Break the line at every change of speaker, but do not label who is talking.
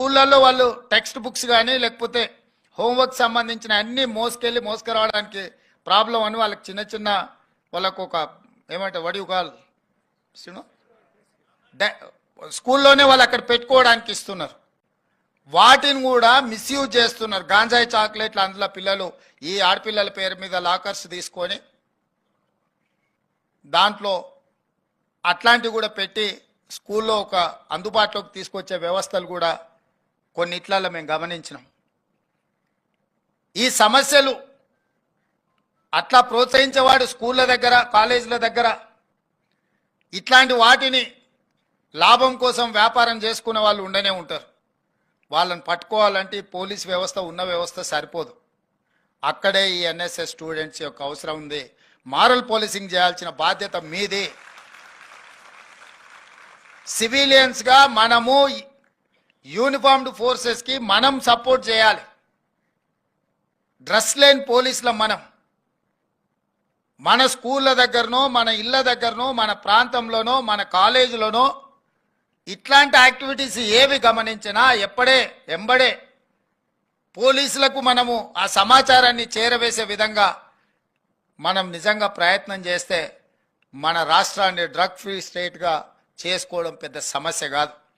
స్కూళ్ళల్లో వాళ్ళు text books కానీ లేకపోతే హోంవర్క్ సంబంధించిన అన్ని మోసుకెళ్ళి మోసుకురావడానికి ప్రాబ్లం అని వాళ్ళకి చిన్న చిన్న వాళ్ళకు ఒక ఏమంటే వడి కాల్ స్కూల్లోనే వాళ్ళు అక్కడ పెట్టుకోవడానికి ఇస్తున్నారు. వాటిని కూడా మిస్యూజ్ చేస్తున్నారు. గాంజాయి చాక్లెట్లు అందులో పిల్లలు ఈ ఆడపిల్లల పేరు మీద లాకర్స్ తీసుకొని దాంట్లో అట్లాంటివి కూడా పెట్టి స్కూల్లో ఒక అందుబాటులోకి తీసుకొచ్చే వ్యవస్థలు కూడా కొన్నిట్లలో మేము గమనించినాం. ఈ సమస్యలు అట్లా ప్రోత్సహించేవాడు స్కూళ్ళ దగ్గర కాలేజీల దగ్గర ఇట్లాంటి వాటిని లాభం కోసం వ్యాపారం చేసుకునే వాళ్ళు ఉండనే ఉంటారు. వాళ్ళని పట్టుకోవాలంటే పోలీస్ వ్యవస్థ ఉన్న వ్యవస్థ సరిపోదు. అక్కడే ఈ ఎన్ఎస్ఎస్ స్టూడెంట్స్ యొక్క అవసరం ఉంది. మారల్ పోలీసింగ్ చేయాల్సిన బాధ్యత మీది. సివిలియన్స్గా మనము యూనిఫార్మ్డ్ ఫోర్సెస్కి మనం సపోర్ట్ చేయాలి. డ్రెస్ లేని పోలీసుల మనం. మన స్కూళ్ళ దగ్గరనో మన ఇళ్ళ దగ్గరనో మన ప్రాంతంలోనో మన కాలేజీలోనో ఇట్లాంటి యాక్టివిటీస్ ఏవి గమనించినా ఎప్పుడే ఎంబడే పోలీసులకు మనము ఆ సమాచారాన్ని చేరవేసే విధంగా మనం నిజంగా ప్రయత్నం చేస్తే మన రాష్ట్రాన్ని డ్రగ్ ఫ్రీ స్టేట్గా చేసుకోవడం పెద్ద సమస్య కాదు.